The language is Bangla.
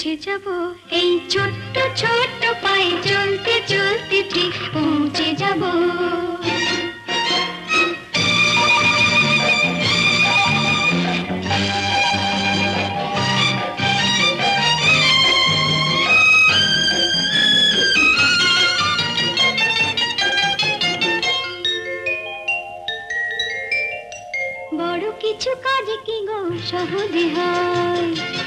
পৌঁছে যাব, এই ছোট্ট ছোট্ট পায়ে চলতে চলতে ঠিক পৌঁছে যাব। কিছু কাজ কি গো সহজে হয়?